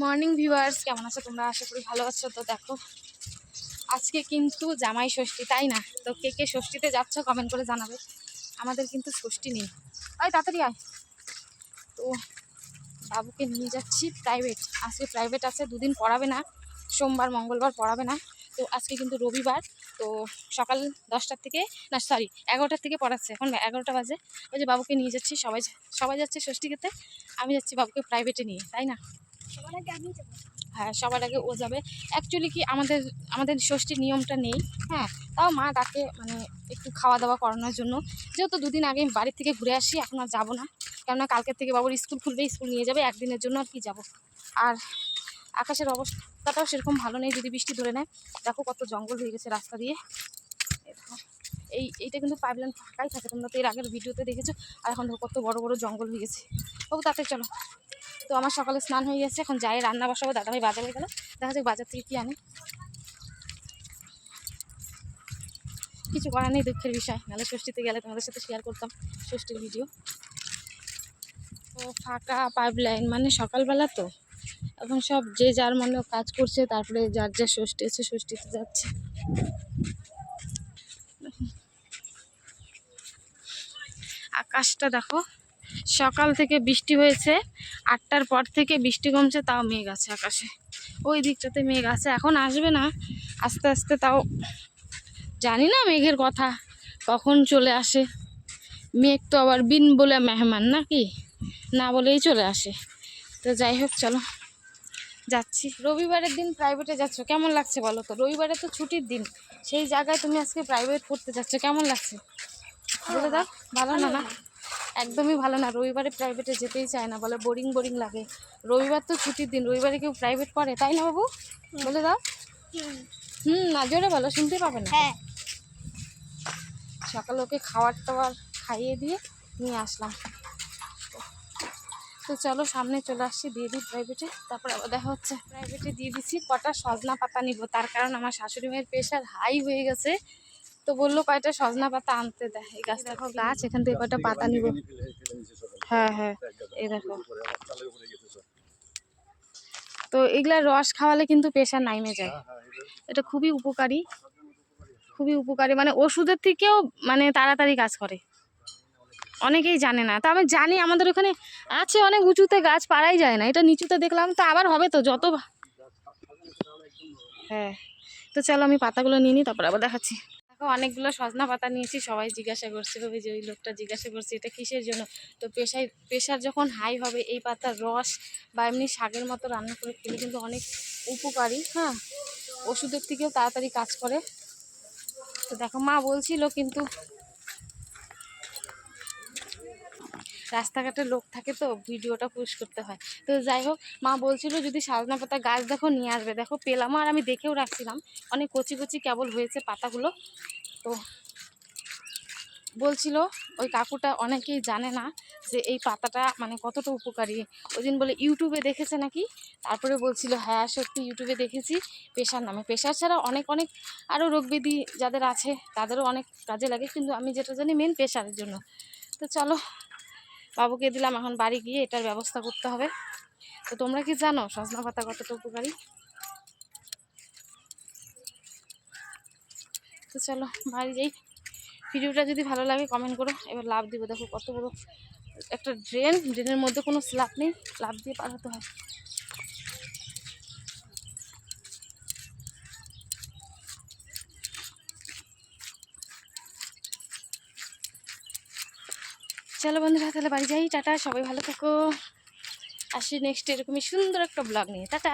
Morning viewers কেমন আছো তোমরা? আশা করি ভালো আছো। তো দেখো, আজকে কিন্তু জামাই ষষ্ঠী, তাই না? তো কে কে ষষ্ঠীতে যাচ্ছ কমেন্ট করে জানাবে। আমাদের কিন্তু ষষ্ঠী নেই। আয়, তাড়াতাড়ি আয়। তো বাবুকে নিয়ে যাচ্ছি প্রাইভেট আজকে প্রাইভেট আছে, দুদিন পড়াবে না। সোমবার, মঙ্গলবার পড়াবে না। তো আজকে কিন্তু রবিবার। তো সকাল দশটার থেকে, না সরি এগারোটার থেকে পড়াচ্ছে। এখন এগারোটা বাজে। ওই যে বাবুকে নিয়ে যাচ্ছি, সবাই সবাই যাচ্ছে ষষ্ঠী খেতে আমি যাচ্ছি বাবুকে প্রাইভেটে নিয়ে, তাই না? হ্যাঁ সবার আগে ও যাবে। অ্যাকচুয়ালি কি আমাদের আমাদের ষষ্ঠীর নিয়মটা নেই হ্যাঁ? তাও মা তাকে মানে একটু খাওয়া দাওয়া করানোর জন্য। যেহেতু দুদিন আগে বাড়ির থেকে ঘুরে আসি, এখন আর যাব না। কেননা কালকের থেকে বাবুর স্কুল খুলবে, স্কুল নিয়ে যাবে, একদিনের জন্য আর কি যাব। আর আকাশের অবস্থাটাও সেরকম ভালো নেই, যদি বৃষ্টি ধরে নেয়। দেখো কত জঙ্গল হয়ে গেছে রাস্তা দিয়ে। এই, এইটা কিন্তু পাইপলাইন ফাঁকাই থাকে, তোমরা তো এর আগের ভিডিওতে দেখেছ। আর এখন কত বড় বড় জঙ্গল হয়ে গেছে। বাবু তাতে চলো। তো আমার সকালে স্নান হয়ে গেছে, এখন যাই, রান্না বসাবো, দাদাভাই বাজারে গেল। দেখা যাক বাজার থেকে কি আনি। কিছু করার নেই দুঃখের বিষয়, নাহলে ষষ্ঠীতে গেলে তোমাদের সাথে শেয়ার করতাম ষষ্ঠীর ভিডিও তো ফাঁকা পাইপ লাইন মানে সকালবেলা তো। এখন সব যে যার মনে কাজ করছে, তারপরে যার যা ষষ্ঠী আছে, ষষ্ঠীতে যাচ্ছে। আকাশটা দেখো, সকাল থেকে বৃষ্টি হয়েছে। আটটার পর থেকে বৃষ্টি কমছে, তাও মেঘ আছে আকাশে। ওই দিকটাতে মেঘ আছে, এখন আসবে না। আস্তে আস্তে তাও জানি না মেঘের কথা, কখন চলে আসে। মেঘ তো আবার বিন বলে মেহমান নাকি? না বলেই চলে আসে। তো যাই হোক, চলো। যাচ্ছি। রবিবারের দিন প্রাইভেটে যাচ্ছ, কেমন লাগছে বলো তো? রবিবারে তো ছুটির দিন, সেই জায়গায় তুমি আজকে প্রাইভেট পড়তে যাচ্ছ, কেমন লাগছে? বলে দাও, ভালো না না? একদমই ভালো না। রবিবারে প্রাইভেটে যেতেই চায় না বলে বোরিং বোরিং লাগে। রবিবার তো ছুটির দিন রবিবারে কেউ প্রাইভেট পড়ে তাই না বাবু? বলে দাও। হুম না জোরে বলো শুনতে পাবে না। হ্যাঁ। সকালে ওকে খাবার টাওয়ার খাইয়ে দিয়ে নিয়ে আসলাম। তো চলো সামনে চলে আসছি দিয়ে দিই প্রাইভেটে তারপর আবার দেখা হচ্ছে। প্রাইভেটে দিয়ে দিচ্ছি কটা সজনা পাতা নিব তার কারণ আমার শাশুড়ি মায়ের প্রেশার হাই হয়ে গেছে। তো বলল কয়টা সজনা পাতা আনতে দেয় এই গাছ দেখো গাছ এখান থেকে কয়টা পাতা নিব? হ্যাঁ হ্যাঁ এই দেখো। তো এগুলার রস খাওয়ালে কিন্তু প্রেশার নাইমে যায়। এটা খুবই উপকারী। খুবই উপকারী। মানে ওষুধের থেকেও মানে তাড়াতাড়ি কাজ করে। অনেকেই জানে না। তা আমি জানি আমাদের ওখানে আছে অনেক উঁচুতে গাছ পাড়াই যায় না। এটা নিচুতে দেখলাম তো আবার হবে তো যত হ্যাঁ। তো চলো আমি পাতাগুলো নিয়ে নিই তারপর আবার দেখাচ্ছি। দেখো অনেকগুলো সজনা পাতা নিয়েছি, সবাই জিজ্ঞাসা করছে ওই যে ওই লোকটা জিজ্ঞাসা করছে, এটা কিসের জন্য? তো পেশায় প্রেশার যখন হাই হবে, এই পাতার রস বা এমনি শাকের মতো রান্না করে খেলে কিন্তু অনেক উপকারী হ্যাঁ? ওষুধের থেকেও তাড়াতাড়ি কাজ করে। তো দেখো, মা বলছিল কিন্তু রাস্তাঘাটে লোক থাকে তো, ভিডিওটা পুশ করতে হয়। তো যাই হোক, মা বলছিল যদি সাজনা পাতা গাছ দেখো নিয়ে আসবে। দেখো পেলাম আর আমি দেখেও রাখছিলাম। অনেক কচি কচি কেবল হয়েছে পাতাগুলো। তো বলছিল, ওই কাকুটা অনেকেই জানে না যে এই পাতাটা মানে কতটা উপকারী। ওই দিন বলে, ইউটিউবে দেখেছে নাকি? তারপরে বলছিল হ্যাঁ সত্যি ইউটিউবে দেখেছি। পেশার নামে। পেশার ছাড়া অনেক অনেক আরও রোগব্যাধি যাদের আছে, তাদেরও অনেক কাজে লাগে। কিন্তু আমি যেটা জানি মেন পেশারের জন্য। তো চলো বাবুকে দিলাম, এখন বাড়ি গিয়ে এটার ব্যবস্থা করতে হবে। তো তোমরা কি জানো, সজনা পাতা কতটা উপকারী? তো চলো, বাড়ি যাই। ভিডিওটা যদি ভালো লাগে কমেন্ট করো। এবার লাভ দিব। দেখো কত বড় একটা ড্রেন ড্রেনের মধ্যে কোনো স্ল্যাব নেই। লাভ দিয়ে পার হতে হয়। চলো বন্ধুরা, তাহলে বাড়ি যাই। টাটা, সবাই ভালো থেকো। আসি নেক্সট এরকমই সুন্দর একটা ব্লগ নিয়ে। টাটা।